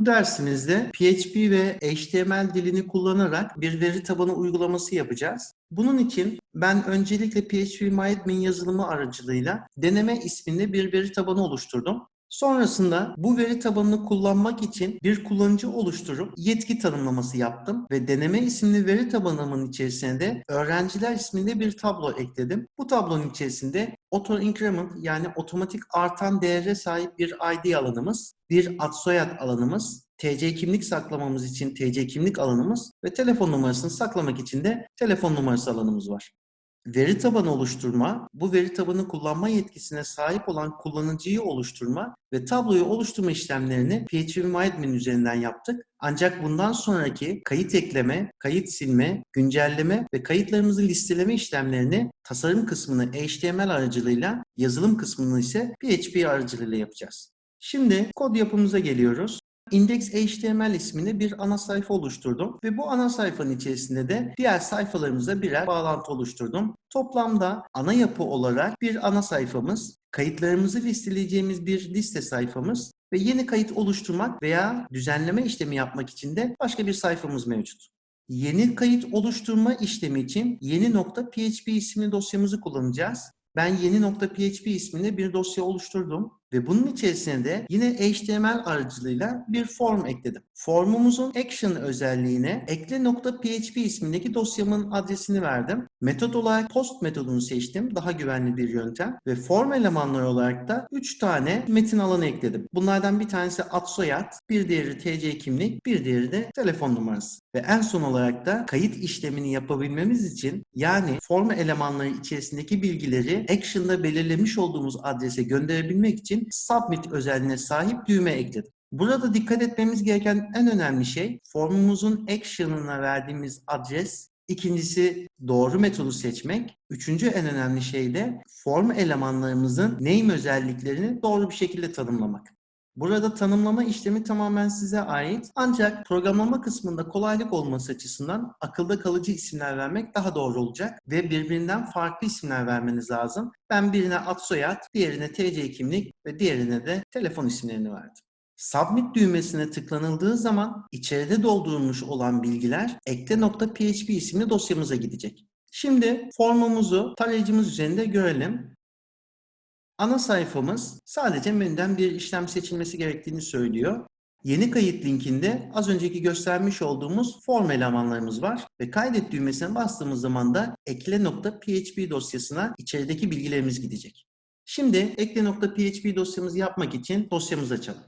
Bu dersimizde PHP ve HTML dilini kullanarak bir veri tabanı uygulaması yapacağız. Bunun için ben öncelikle PHP yazılımı aracılığıyla deneme isminde bir veri tabanı oluşturdum. Sonrasında bu veri tabanını kullanmak için bir kullanıcı oluşturup yetki tanımlaması yaptım ve deneme isimli veri tabanımın içerisine de öğrenciler isminde bir tablo ekledim. Bu tablonun içerisinde auto increment yani otomatik artan değere sahip bir ID alanımız, bir ad soyad alanımız, TC kimlik saklamamız için TC kimlik alanımız ve telefon numarasını saklamak için de telefon numarası alanımız var. Veri tabanı oluşturma, bu veri tabanı kullanma yetkisine sahip olan kullanıcıyı oluşturma ve tabloyu oluşturma işlemlerini PHP üzerinden yaptık. Ancak bundan sonraki kayıt ekleme, kayıt silme, güncelleme ve kayıtlarımızı listeleme işlemlerini tasarım kısmını HTML aracılığıyla, yazılım kısmını ise PHP aracılığıyla yapacağız. Şimdi kod yapımıza geliyoruz. Index.html ismini bir ana sayfa oluşturdum ve bu ana sayfanın içerisinde de diğer sayfalarımıza birer bağlantı oluşturdum. Toplamda ana yapı olarak bir ana sayfamız, kayıtlarımızı listeleyeceğimiz bir liste sayfamız ve yeni kayıt oluşturmak veya düzenleme işlemi yapmak için de başka bir sayfamız mevcut. Yeni kayıt oluşturma işlemi için yeni.php isimli dosyamızı kullanacağız. Ben yeni.php isminde bir dosya oluşturdum ve bunun içerisine de yine HTML aracılığıyla bir form ekledim. Formumuzun action özelliğine ekle.php ismindeki dosyamın adresini verdim. Metot olarak post metodunu seçtim. Daha güvenli bir yöntem. Ve form elemanları olarak da 3 tane metin alanı ekledim. Bunlardan bir tanesi ad soyad, bir diğeri TC kimlik, bir diğeri de telefon numarası. Ve en son olarak da kayıt işlemini yapabilmemiz için yani form elemanları içerisindeki bilgileri action'da belirlemiş olduğumuz adrese gönderebilmek için submit özelliğine sahip düğme ekledim. Burada dikkat etmemiz gereken en önemli şey formumuzun action'ına verdiğimiz adres İkincisi doğru metodu seçmek. Üçüncü en önemli şey de form elemanlarımızın name özelliklerini doğru bir şekilde tanımlamak. Burada tanımlama işlemi tamamen size ait. Ancak programlama kısmında kolaylık olması açısından akılda kalıcı isimler vermek daha doğru olacak ve birbirinden farklı isimler vermeniz lazım. Ben birine ad soyad, diğerine TC kimlik ve diğerine de telefon isimlerini verdim. Submit düğmesine tıklanıldığı zaman içeride doldurulmuş olan bilgiler ekle.php isimli dosyamıza gidecek. Şimdi formumuzu tarayıcımız üzerinde görelim. Ana sayfamız sadece menüden bir işlem seçilmesi gerektiğini söylüyor. Yeni kayıt linkinde az önceki göstermiş olduğumuz form elemanlarımız var ve kaydet düğmesine bastığımız zaman da ekle.php dosyasına içerideki bilgilerimiz gidecek. Şimdi ekle.php dosyamızı yapmak için dosyamızı açalım.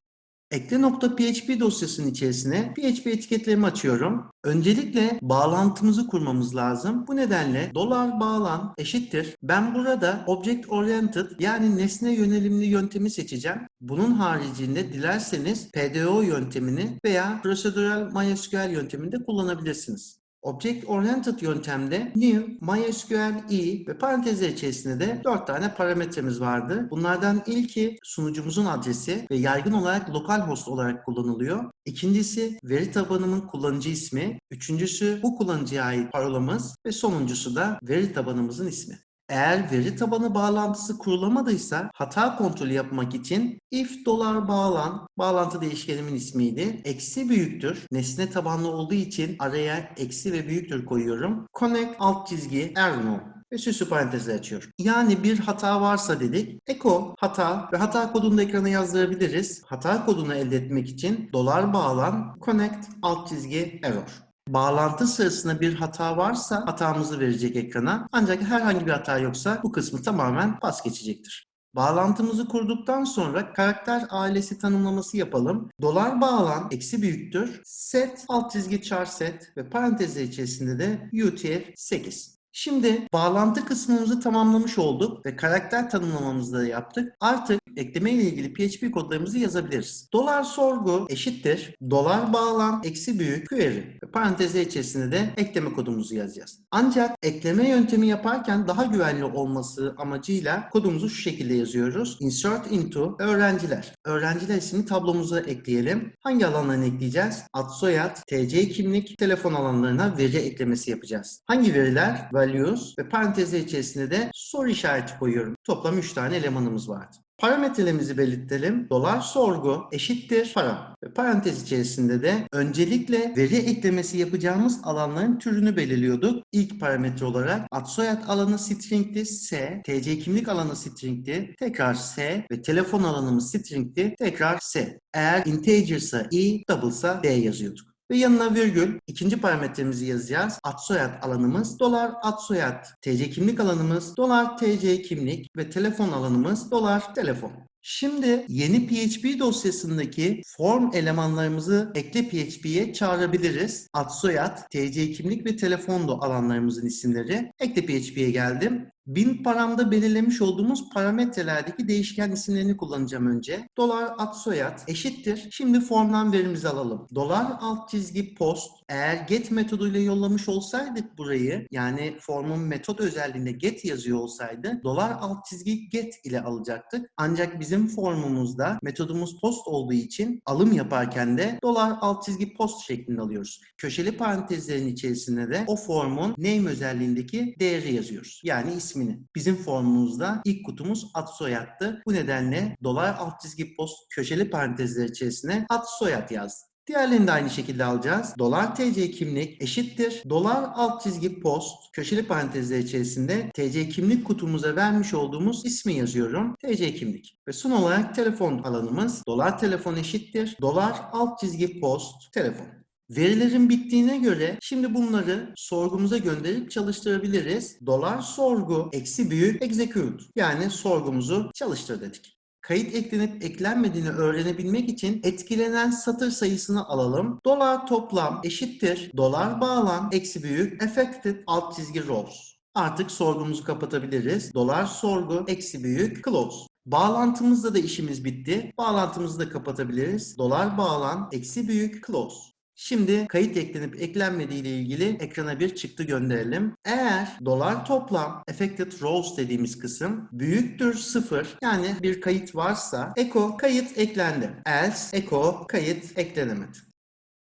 Ekle.php dosyasının içerisine PHP etiketlerimi açıyorum. Öncelikle bağlantımızı kurmamız lazım. Bu nedenle dolar bağlan eşittir. Ben burada Object Oriented yani nesne yönelimli yöntemi seçeceğim. Bunun haricinde dilerseniz PDO yöntemini veya Procedural MySQL yöntemini de kullanabilirsiniz. Object Oriented yöntemde new, MySQL, e ve parantezler içerisinde de 4 tane parametremiz vardı. Bunlardan ilki sunucumuzun adresi ve yaygın olarak localhost olarak kullanılıyor. İkincisi veri tabanımın kullanıcı ismi. Üçüncüsü bu kullanıcıya ait parolamız ve sonuncusu da veri tabanımızın ismi. Eğer veri tabanı bağlantısı kurulamadıysa hata kontrolü yapmak için if dolar bağlan bağlantı değişkenimin ismiydi. Eksi büyüktür. Nesne tabanlı olduğu için araya eksi ve büyüktür koyuyorum. Connect alt çizgi erno ve süslü parantezle açıyorum. Yani bir hata varsa dedik. Echo hata ve hata kodunu da ekrana yazdırabiliriz. Hata kodunu elde etmek için dolar bağlan connect alt çizgi error. Bağlantı sırasında bir hata varsa hatamızı verecek ekrana. Ancak herhangi bir hata yoksa bu kısmı tamamen pas geçecektir. Bağlantımızı kurduktan sonra karakter ailesi tanımlaması yapalım. Dolar bağlan eksi büyüktür. Set alt çizgi char set ve parantezler içerisinde de UTF-8. Şimdi bağlantı kısmımızı tamamlamış olduk ve karakter tanımlamamızı da yaptık. Artık ekleme ile ilgili PHP kodlarımızı yazabiliriz. Dolar sorgu eşittir. Dolar bağlan eksi büyük query ve parantezler içerisinde de ekleme kodumuzu yazacağız. Ancak ekleme yöntemi yaparken daha güvenli olması amacıyla kodumuzu şu şekilde yazıyoruz. Insert into öğrenciler. Öğrenciler ismini tablomuza ekleyelim. Hangi alanlarını ekleyeceğiz? Ad soyad, TC kimlik, telefon alanlarına veri eklemesi yapacağız. Hangi veriler? values ve parantezler içerisinde de soru işareti koyuyorum. Toplam 3 tane elemanımız vardı. Parametrelerimizi belirtelim. Dolar sorgu eşittir para. Ve parantez içerisinde de öncelikle veri eklemesi yapacağımız alanların türünü belirliyorduk. İlk parametre olarak ad soyad alanı string'ti S, TC kimlik alanı string'ti tekrar S ve telefon alanımız string'ti tekrar S. Eğer integer ise i, double ise d yazıyorduk. Ve yanına virgül ikinci parametremizi yazacağız. Ad soyad alanımız dolar ad soyad. TC kimlik alanımız dolar TC kimlik ve telefon alanımız dolar telefon. Şimdi yeni PHP dosyasındaki form elemanlarımızı ekle PHP'ye çağırabiliriz. Ad soyad, TC kimlik ve telefon da alanlarımızın isimleri. Ekle PHP'ye geldim. Bin paramda belirlemiş olduğumuz parametrelerdeki değişken isimlerini kullanacağım önce. Dolar ad soyad eşittir. Şimdi formdan verimizi alalım. Dolar alt çizgi post. Eğer get metoduyla yollamış olsaydık burayı yani formun metot özelliğinde get yazıyor olsaydı dolar alt çizgi get ile alacaktık. Ancak bizim formumuzda metodumuz post olduğu için alım yaparken de dolar alt çizgi post şeklinde alıyoruz. Köşeli parantezlerin içerisinde de o formun name özelliğindeki değeri yazıyoruz. Yani ismini. Bizim formumuzda ilk kutumuz ad soyadtı. Bu nedenle dolar alt çizgi post köşeli parantezler içerisine ad soyad yazdı. Diğerlerini de aynı şekilde alacağız. Dolar TC kimlik eşittir. Dolar alt çizgi post köşeli parantezler içerisinde TC kimlik kutumuza vermiş olduğumuz ismi yazıyorum. TC kimlik. Ve son olarak telefon alanımız dolar telefon eşittir. Dolar alt çizgi post telefon. Verilerin bittiğine göre şimdi bunları sorgumuza gönderip çalıştırabiliriz. Dolar sorgu eksi büyük execute yani sorgumuzu çalıştır dedik. Kayıt eklenip eklenmediğini öğrenebilmek için etkilenen satır sayısını alalım. Dolar toplam eşittir. Dolar bağlan eksi büyük affected alt çizgi rows. Artık sorgumuzu kapatabiliriz. Dolar sorgu eksi büyük close. Bağlantımızda da işimiz bitti. Bağlantımızı da kapatabiliriz. Dolar bağlan eksi büyük close. Şimdi kayıt eklenip eklenmediği ile ilgili ekrana bir çıktı gönderelim. Eğer dolar toplam affected rows dediğimiz kısım büyüktür sıfır yani bir kayıt varsa echo kayıt eklendi. Else echo kayıt eklenemedi.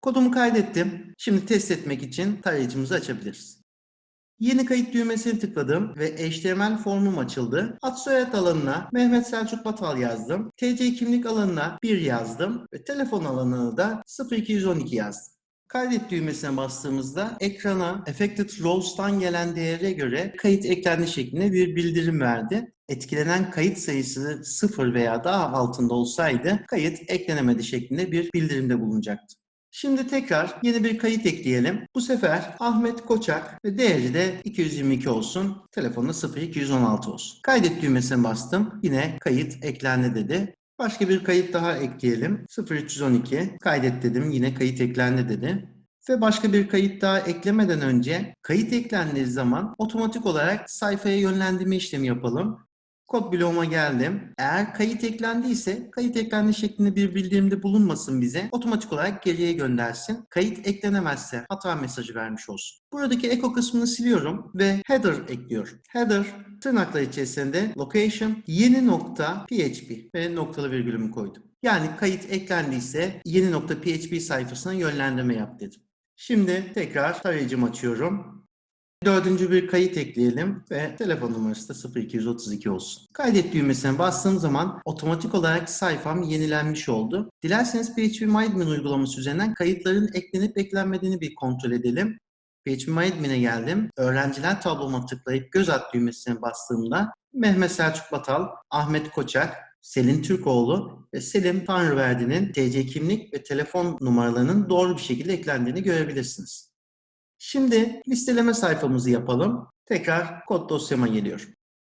Kodumu kaydettim. Şimdi test etmek için tarayıcımızı açabiliriz. Yeni kayıt düğmesini tıkladım ve HTML formum açıldı. Ad soyad alanına Mehmet Selçuk Batal yazdım. TC kimlik alanına 1 yazdım ve telefon alanına da 0212 yazdım. Kaydet düğmesine bastığımızda ekrana Affected Rows'tan gelen değere göre kayıt eklendi şeklinde bir bildirim verdi. Etkilenen kayıt sayısı 0 veya daha altında olsaydı kayıt eklenemedi şeklinde bir bildirimde bulunacaktı. Şimdi tekrar yeni bir kayıt ekleyelim. Bu sefer Ahmet Koçak ve değeri de 222 olsun. Telefonda 0216 olsun. Kaydet düğmesine bastım. Yine kayıt eklendi dedi. Başka bir kayıt daha ekleyelim. 0312 kaydet dedim. Yine kayıt eklendi dedi. Ve başka bir kayıt daha eklemeden önce kayıt eklendiği zaman otomatik olarak sayfaya yönlendirme işlemi yapalım. Kod bloğuma geldim. Eğer kayıt eklendiyse kayıt eklendi şeklinde bir bildirimde bulunmasın bize. Otomatik olarak geriye göndersin. Kayıt eklenemezse hata mesajı vermiş olsun. Buradaki echo kısmını siliyorum ve header ekliyorum. Header tırnaklar içerisinde location yeni nokta php ve noktalı virgülümü koydum. Yani kayıt eklendiyse yeni nokta php sayfasına yönlendirme yap dedim. Şimdi tekrar tarayıcımı açıyorum. Dördüncü bir kayıt ekleyelim ve telefon numarası da 0232 olsun. Kaydet düğmesine bastığım zaman otomatik olarak sayfam yenilenmiş oldu. Dilerseniz PHP MyAdmin uygulaması üzerinden kayıtların eklenip eklenmediğini bir kontrol edelim. PHP MyAdmin'e geldim. Öğrenciler tabloma tıklayıp göz at düğmesine bastığımda Mehmet Selçuk Batal, Ahmet Koçak, Selin Türkoğlu ve Selim Tanrıverdi'nin TC kimlik ve telefon numaralarının doğru bir şekilde eklendiğini görebilirsiniz. Şimdi listeleme sayfamızı yapalım. Tekrar kod dosyama geliyor.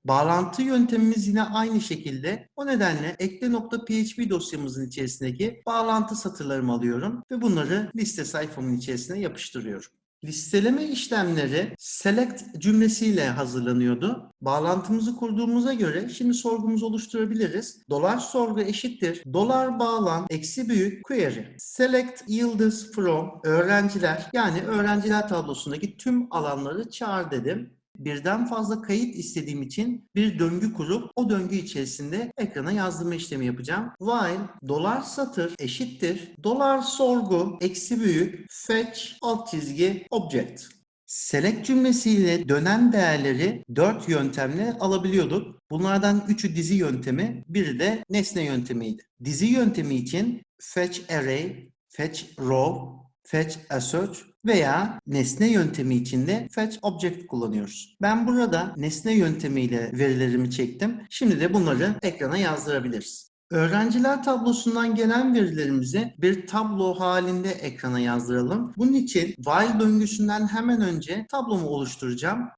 Bağlantı yöntemimiz yine aynı şekilde. O nedenle ekle.php dosyamızın içerisindeki bağlantı satırlarımı alıyorum ve bunları liste sayfamın içerisine yapıştırıyorum. Listeleme işlemleri select cümlesiyle hazırlanıyordu. Bağlantımızı kurduğumuza göre şimdi sorgumuzu oluşturabiliriz. Dolar sorgu eşittir. Dolar bağlan eksi büyük query. Select yıldız from öğrenciler yani öğrenciler tablosundaki tüm alanları çağır dedim. Birden fazla kayıt istediğim için bir döngü kurup o döngü içerisinde ekrana yazdırma işlemi yapacağım. While dolar satır eşittir dolar sorgu eksi büyük fetch alt çizgi object. Select cümlesiyle dönen değerleri 4 yöntemle alabiliyorduk. Bunlardan 3'ü dizi yöntemi, biri de nesne yöntemiydi. Dizi yöntemi için fetch array, fetch row, fetch assert veya nesne yöntemi için de fetch object kullanıyoruz. Ben burada nesne yöntemiyle verilerimi çektim. Şimdi de bunları ekrana yazdırabiliriz. Öğrenciler tablosundan gelen verilerimizi bir tablo halinde ekrana yazdıralım. Bunun için while döngüsünden hemen önce tablomu oluşturacağım.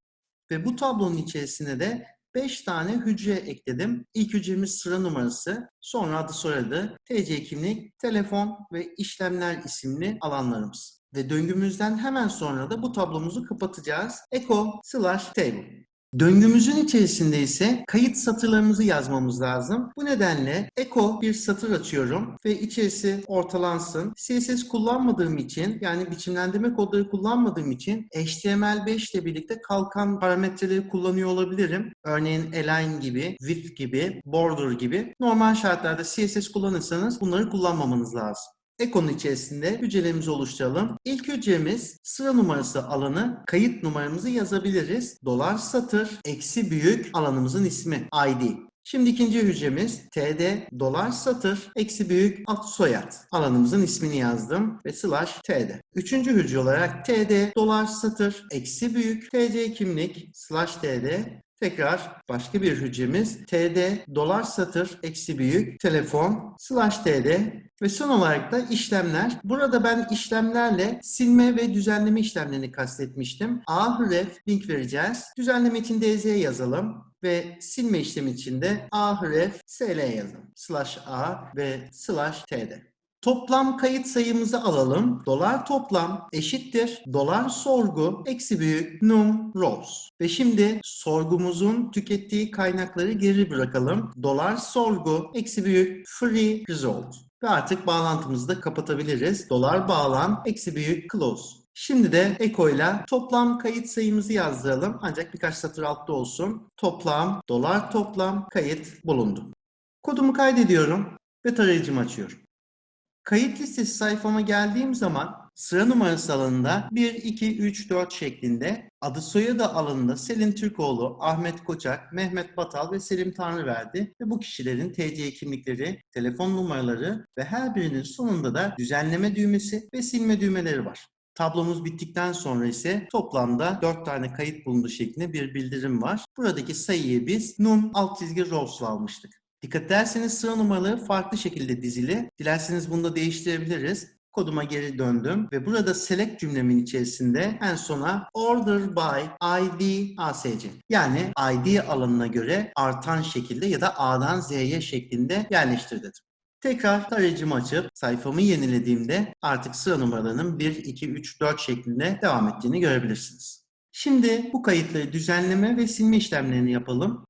Ve bu tablonun içerisine de 5 tane hücre ekledim. İlk hücremiz sıra numarası, sonra adı soyadı, TC kimlik, telefon ve işlemler isimli alanlarımız. Ve döngümüzden hemen sonra da bu tablomuzu kapatacağız. Echo slash table. Döngümüzün içerisinde ise kayıt satırlarımızı yazmamız lazım. Bu nedenle echo bir satır açıyorum ve içerisi ortalansın. CSS kullanmadığım için yani biçimlendirme kodları kullanmadığım için HTML5 ile birlikte kalkan parametreleri kullanıyor olabilirim. Örneğin align gibi, width gibi, border gibi. Normal şartlarda CSS kullanırsanız bunları kullanmamanız lazım. Ekonun içerisinde hücrelerimizi oluşturalım. İlk hücremiz sıra numarası alanı, kayıt numaramızı yazabiliriz. Dolar satır, eksi büyük alanımızın ismi ID. Şimdi ikinci hücremiz td dolar satır eksi büyük alt soyad alanımızın ismini yazdım ve slash td. Üçüncü hücre olarak td dolar satır eksi büyük tc kimlik slash td Tekrar başka bir hücremiz td dolar satır eksi büyük telefon slash td ve son olarak da işlemler. Burada ben işlemlerle silme ve düzenleme işlemlerini kastetmiştim. A href link vereceğiz. Düzenleme için dz yazalım ve silme işlemi için de a href sl yazalım. Slash a ve slash td. Toplam kayıt sayımızı alalım. Dolar toplam eşittir. Dolar sorgu eksi büyük num rows. Ve şimdi sorgumuzun tükettiği kaynakları geri bırakalım. Dolar sorgu eksi büyük free result. Ve artık bağlantımızı da kapatabiliriz. Dolar bağlan eksi büyük close. Şimdi de Eko ile toplam kayıt sayımızı yazdıralım. Ancak birkaç satır altta olsun. Toplam, dolar toplam kayıt bulundu. Kodumu kaydediyorum ve tarayıcımı açıyorum. Kayıt listesi sayfama geldiğim zaman sıra numarası alanında 1, 2, 3, 4 şeklinde adı soyadı alanında Selin Türkoğlu, Ahmet Koçak, Mehmet Batal ve Selim Tanrıverdi ve bu kişilerin TC kimlikleri, telefon numaraları ve her birinin sonunda da düzenleme düğmesi ve silme düğmeleri var. Tablomuz bittikten sonra ise toplamda 4 tane kayıt bulundu şeklinde bir bildirim var. Buradaki sayıyı biz num alt çizgi rows'la almıştık. Dikkat ederseniz sıra numaraları farklı şekilde dizili. Dilerseniz bunu da değiştirebiliriz. Koduma geri döndüm ve burada select cümlemin içerisinde en sona order by ID ASC yani ID alanına göre artan şekilde ya da A'dan Z'ye şeklinde yerleştir dedim. Tekrar tarayıcımı açıp sayfamı yenilediğimde artık sıra numaralarının 1, 2, 3, 4 şeklinde devam ettiğini görebilirsiniz. Şimdi bu kayıtları düzenleme ve silme işlemlerini yapalım.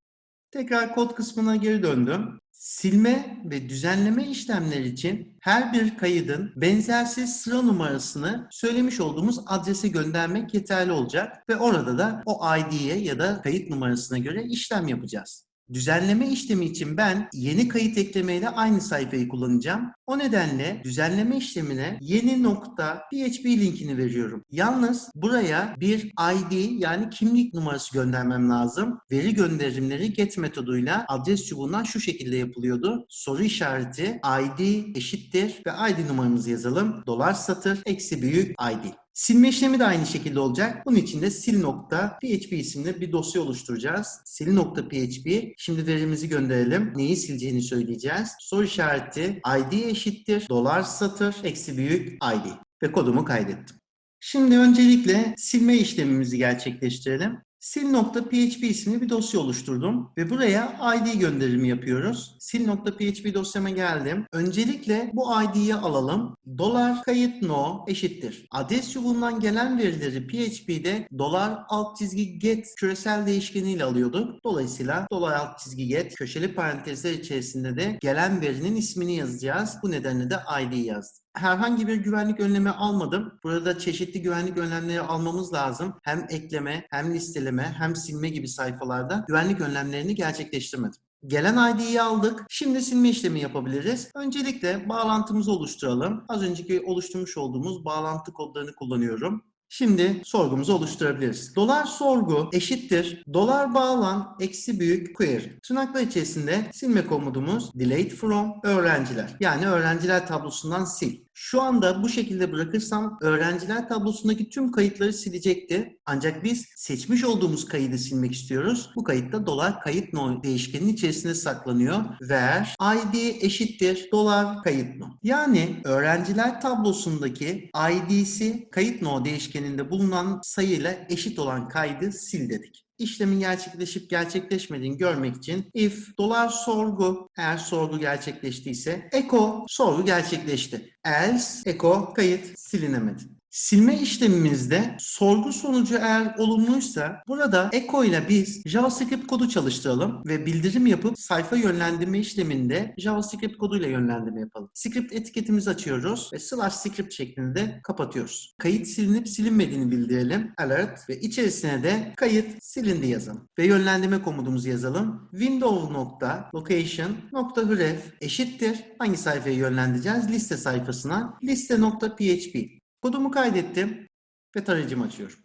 Tekrar kod kısmına geri döndüm. Silme ve düzenleme işlemleri için her bir kaydın benzersiz sıra numarasını söylemiş olduğumuz adrese göndermek yeterli olacak ve orada da o ID'ye ya da kayıt numarasına göre işlem yapacağız. Düzenleme işlemi için ben yeni kayıt eklemeyle aynı sayfayı kullanacağım. O nedenle düzenleme işlemine yeni nokta PHP linkini veriyorum. Yalnız buraya bir ID yani kimlik numarası göndermem lazım. Veri gönderimleri get metoduyla adres çubuğundan şu şekilde yapılıyordu. Soru işareti ID eşittir ve ID numaramızı yazalım. Dolar satır eksi büyük ID. Silme işlemi de aynı şekilde olacak. Bunun için de sil.php isimli bir dosya oluşturacağız. sil.php. Şimdi verimizi gönderelim. Neyi sileceğini söyleyeceğiz. Soru işareti id eşittir. Dolar satır eksi büyük id. Ve kodumu kaydettim. Şimdi öncelikle silme işlemimizi gerçekleştirelim sil.php isimli bir dosya oluşturdum ve buraya id gönderimi yapıyoruz. sil.php dosyama geldim. Öncelikle bu id'yi alalım. Dolar kayıt no eşittir. Adres çubuğundan gelen verileri PHP'de dolar alt çizgi get küresel değişkeniyle alıyorduk. Dolayısıyla dolar alt çizgi get köşeli parantezler içerisinde de gelen verinin ismini yazacağız. Bu nedenle de id yazdım herhangi bir güvenlik önlemi almadım. Burada çeşitli güvenlik önlemleri almamız lazım. Hem ekleme, hem listeleme, hem silme gibi sayfalarda güvenlik önlemlerini gerçekleştirmedim. Gelen ID'yi aldık. Şimdi silme işlemi yapabiliriz. Öncelikle bağlantımızı oluşturalım. Az önceki oluşturmuş olduğumuz bağlantı kodlarını kullanıyorum. Şimdi sorgumuzu oluşturabiliriz. Dolar sorgu eşittir. Dolar bağlan eksi büyük query. Tırnaklar içerisinde silme komudumuz delete from öğrenciler. Yani öğrenciler tablosundan sil. Şu anda bu şekilde bırakırsam öğrenciler tablosundaki tüm kayıtları silecekti. Ancak biz seçmiş olduğumuz kaydı silmek istiyoruz. Bu kayıtta dolar kayıt no değişkenin içerisinde saklanıyor. Where id eşittir dolar kayıt no. Yani öğrenciler tablosundaki id'si kayıt no değişkeninde bulunan sayıyla eşit olan kaydı sil dedik. İşlemin gerçekleşip gerçekleşmediğini görmek için if dolar sorgu eğer sorgu gerçekleştiyse echo sorgu gerçekleşti. Else echo kayıt silinemedi. Silme işlemimizde sorgu sonucu eğer olumluysa burada echo ile biz JavaScript kodu çalıştıralım ve bildirim yapıp sayfa yönlendirme işleminde JavaScript koduyla yönlendirme yapalım. Script etiketimizi açıyoruz ve slash script şeklinde kapatıyoruz. Kayıt silinip silinmediğini bildirelim. Alert ve içerisine de kayıt silindi yazalım. Ve yönlendirme komutumuzu yazalım. Window nokta location nokta href eşittir. Hangi sayfaya yönlendireceğiz? Liste sayfasına. Liste nokta php. Kodumu kaydettim ve tarayıcımı açıyorum.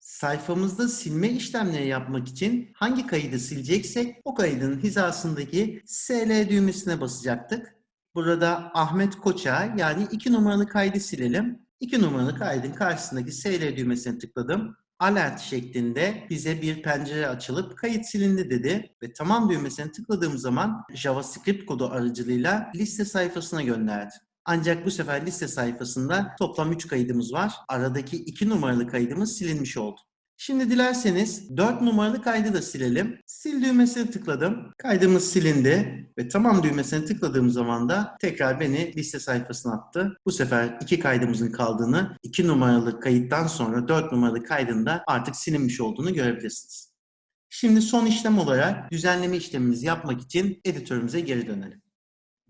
Sayfamızda silme işlemleri yapmak için hangi kaydı sileceksek o kaydın hizasındaki SL düğmesine basacaktık. Burada Ahmet Koç'a yani 2 numaralı kaydı silelim. 2 numaralı kaydın karşısındaki SL düğmesine tıkladım. Alert şeklinde bize bir pencere açılıp kayıt silindi dedi ve tamam düğmesine tıkladığım zaman JavaScript kodu aracılığıyla liste sayfasına gönderdi. Ancak bu sefer liste sayfasında toplam 3 kaydımız var. Aradaki 2 numaralı kaydımız silinmiş oldu. Şimdi dilerseniz 4 numaralı kaydı da silelim. Sil düğmesine tıkladım. Kaydımız silindi ve tamam düğmesine tıkladığım zaman da tekrar beni liste sayfasına attı. Bu sefer iki kaydımızın kaldığını, 2 numaralı kayıttan sonra 4 numaralı kaydında artık silinmiş olduğunu görebilirsiniz. Şimdi son işlem olarak düzenleme işlemimizi yapmak için editörümüze geri dönelim.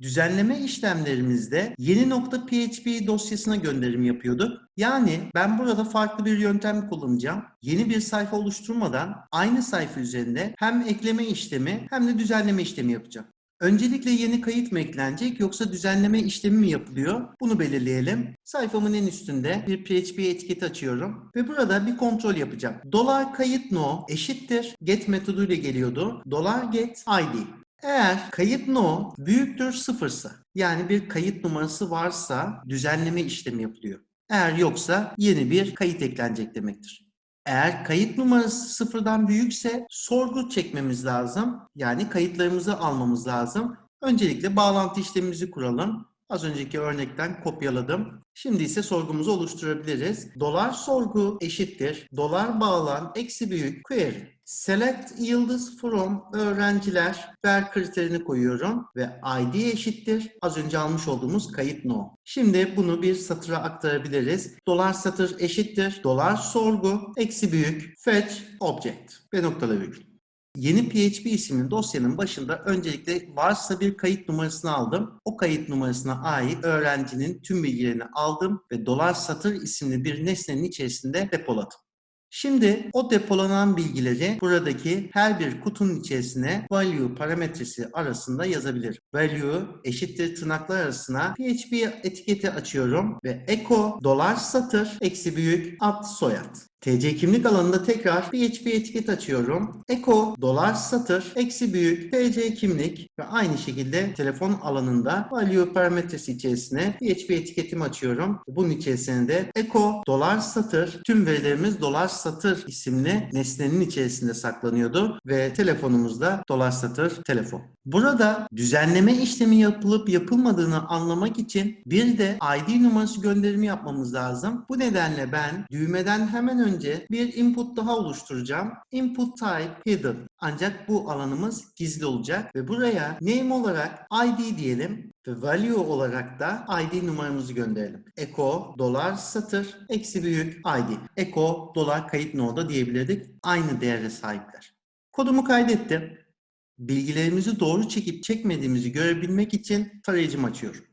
Düzenleme işlemlerimizde yeni nokta PHP dosyasına gönderim yapıyorduk. Yani ben burada farklı bir yöntem kullanacağım. Yeni bir sayfa oluşturmadan aynı sayfa üzerinde hem ekleme işlemi hem de düzenleme işlemi yapacağım. Öncelikle yeni kayıt mı eklenecek yoksa düzenleme işlemi mi yapılıyor? Bunu belirleyelim. Sayfamın en üstünde bir PHP etiketi açıyorum ve burada bir kontrol yapacağım. Dolar kayıt no eşittir get metoduyla geliyordu. Dolar get id. Eğer kayıt no büyüktür sıfırsa yani bir kayıt numarası varsa düzenleme işlemi yapılıyor. Eğer yoksa yeni bir kayıt eklenecek demektir. Eğer kayıt numarası sıfırdan büyükse sorgu çekmemiz lazım. Yani kayıtlarımızı almamız lazım. Öncelikle bağlantı işlemimizi kuralım. Az önceki örnekten kopyaladım. Şimdi ise sorgumuzu oluşturabiliriz. Dolar sorgu eşittir. Dolar bağlan eksi büyük query. Select yıldız from öğrenciler ver kriterini koyuyorum ve id eşittir. Az önce almış olduğumuz kayıt no. Şimdi bunu bir satıra aktarabiliriz. Dolar satır eşittir. Dolar sorgu eksi büyük fetch object ve noktalı virgül. Yeni PHP isimli dosyanın başında öncelikle varsa bir kayıt numarasını aldım. O kayıt numarasına ait öğrencinin tüm bilgilerini aldım ve dolar satır isimli bir nesnenin içerisinde depoladım. Şimdi o depolanan bilgileri buradaki her bir kutunun içerisine value parametresi arasında yazabilirim. Value eşittir tırnaklar arasına PHP etiketi açıyorum ve echo dolar satır eksi büyük ad soyad. TC kimlik alanında tekrar PHP etiket açıyorum. Echo dolar satır eksi büyük TC kimlik ve aynı şekilde telefon alanında value parametresi içerisine PHP etiketimi açıyorum. Bunun içerisine de echo dolar satır tüm verilerimiz dolar satır isimli nesnenin içerisinde saklanıyordu ve telefonumuzda dolar satır telefon. Burada düzenleme işlemi yapılıp yapılmadığını anlamak için bir de ID numarası gönderimi yapmamız lazım. Bu nedenle ben düğmeden hemen önce bir input daha oluşturacağım. Input type hidden. Ancak bu alanımız gizli olacak ve buraya name olarak ID diyelim ve value olarak da ID numaramızı gönderelim. Echo dolar satır eksi büyük ID. Echo dolar kayıt noda diyebilirdik. Aynı değere sahipler. Kodumu kaydettim. Bilgilerimizi doğru çekip çekmediğimizi görebilmek için tarayıcımı açıyorum.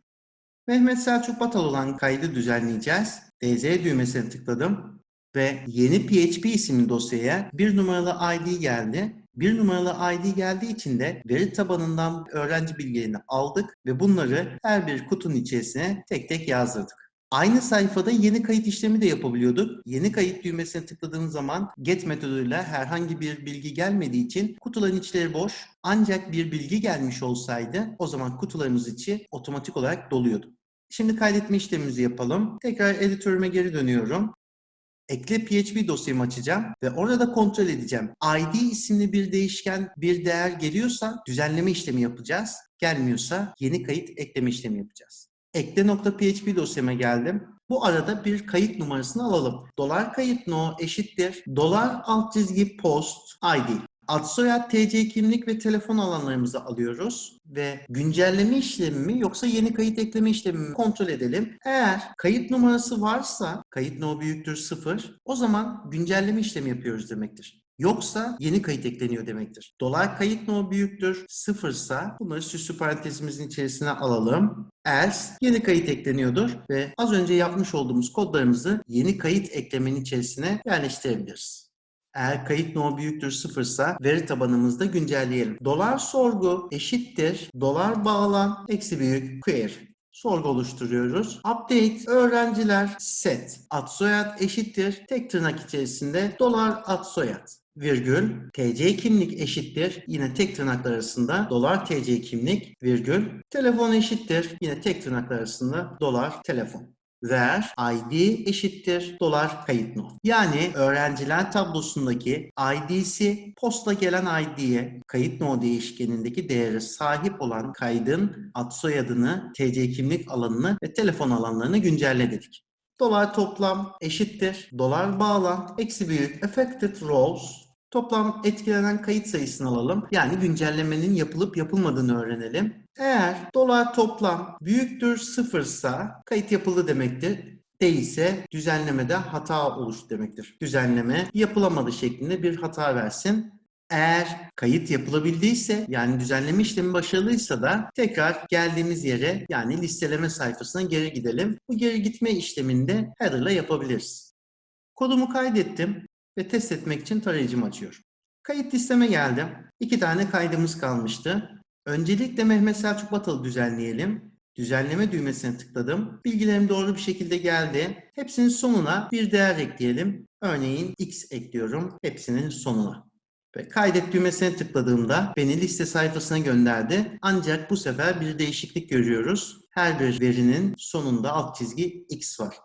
Mehmet Selçuk Batal olan kaydı düzenleyeceğiz. DZ düğmesine tıkladım ve yeni PHP isimli dosyaya bir numaralı ID geldi. Bir numaralı ID geldiği için de veri tabanından öğrenci bilgilerini aldık ve bunları her bir kutunun içerisine tek tek yazdırdık. Aynı sayfada yeni kayıt işlemi de yapabiliyorduk. Yeni kayıt düğmesine tıkladığım zaman get metoduyla herhangi bir bilgi gelmediği için kutuların içleri boş. Ancak bir bilgi gelmiş olsaydı o zaman kutularımız içi otomatik olarak doluyordu. Şimdi kaydetme işlemimizi yapalım. Tekrar editörüme geri dönüyorum. Ekle PHP dosyamı açacağım ve orada kontrol edeceğim. ID isimli bir değişken bir değer geliyorsa düzenleme işlemi yapacağız. Gelmiyorsa yeni kayıt ekleme işlemi yapacağız. Ekle.php dosyama geldim. Bu arada bir kayıt numarasını alalım. Dolar kayıt no eşittir. Dolar alt çizgi post ID. Ad soyad, TC kimlik ve telefon alanlarımızı alıyoruz ve güncelleme işlemi mi yoksa yeni kayıt ekleme işlemi mi kontrol edelim. Eğer kayıt numarası varsa kayıt no büyüktür 0 o zaman güncelleme işlemi yapıyoruz demektir. Yoksa yeni kayıt ekleniyor demektir. Dolar kayıt no büyüktür 0 ise bunları süslü parantezimizin içerisine alalım. Else yeni kayıt ekleniyordur ve az önce yapmış olduğumuz kodlarımızı yeni kayıt eklemenin içerisine yerleştirebiliriz. Eğer kayıt no büyüktür sıfırsa veri tabanımızda güncelleyelim. Dolar sorgu eşittir. Dolar bağlan eksi büyük query. Sorgu oluşturuyoruz. Update öğrenciler set. Ad soyad eşittir. Tek tırnak içerisinde dolar ad soyad virgül TC kimlik eşittir yine tek tırnaklar arasında dolar TC kimlik virgül telefon eşittir yine tek tırnaklar arasında dolar telefon ver ID eşittir dolar kayıt no. Yani öğrenciler tablosundaki ID'si posta gelen ID'ye kayıt no değişkenindeki değere sahip olan kaydın ad soyadını, TC kimlik alanını ve telefon alanlarını güncelle dedik. Dolar toplam eşittir. Dolar bağlan eksi büyük affected rows Toplam etkilenen kayıt sayısını alalım. Yani güncellemenin yapılıp yapılmadığını öğrenelim. Eğer dolar toplam büyüktür sıfırsa kayıt yapıldı demektir. Değilse düzenlemede hata oluştu demektir. Düzenleme yapılamadı şeklinde bir hata versin. Eğer kayıt yapılabildiyse yani düzenleme işlemi başarılıysa da tekrar geldiğimiz yere yani listeleme sayfasına geri gidelim. Bu geri gitme işlemini de header ile yapabiliriz. Kodumu kaydettim ve test etmek için tarayıcımı açıyorum. Kayıt listeme geldim. İki tane kaydımız kalmıştı. Öncelikle Mehmet Selçuk Batal'ı düzenleyelim. Düzenleme düğmesine tıkladım. Bilgilerim doğru bir şekilde geldi. Hepsinin sonuna bir değer ekleyelim. Örneğin x ekliyorum hepsinin sonuna. Ve kaydet düğmesine tıkladığımda beni liste sayfasına gönderdi. Ancak bu sefer bir değişiklik görüyoruz. Her bir verinin sonunda alt çizgi x var.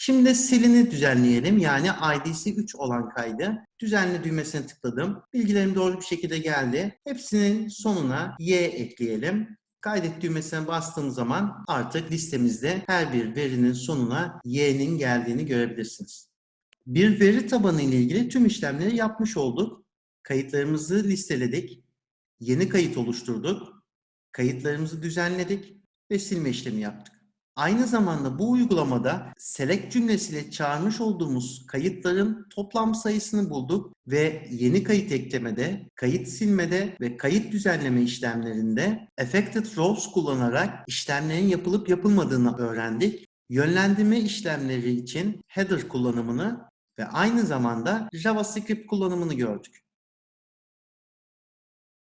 Şimdi silini düzenleyelim. Yani ID'si 3 olan kaydı. Düzenle düğmesine tıkladım. Bilgilerim doğru bir şekilde geldi. Hepsinin sonuna y ekleyelim. Kaydet düğmesine bastığım zaman artık listemizde her bir verinin sonuna y'nin geldiğini görebilirsiniz. Bir veri tabanı ile ilgili tüm işlemleri yapmış olduk. Kayıtlarımızı listeledik. Yeni kayıt oluşturduk. Kayıtlarımızı düzenledik ve silme işlemi yaptık. Aynı zamanda bu uygulamada select cümlesiyle çağırmış olduğumuz kayıtların toplam sayısını bulduk ve yeni kayıt eklemede, kayıt silmede ve kayıt düzenleme işlemlerinde affected rows kullanarak işlemlerin yapılıp yapılmadığını öğrendik. Yönlendirme işlemleri için header kullanımını ve aynı zamanda JavaScript kullanımını gördük.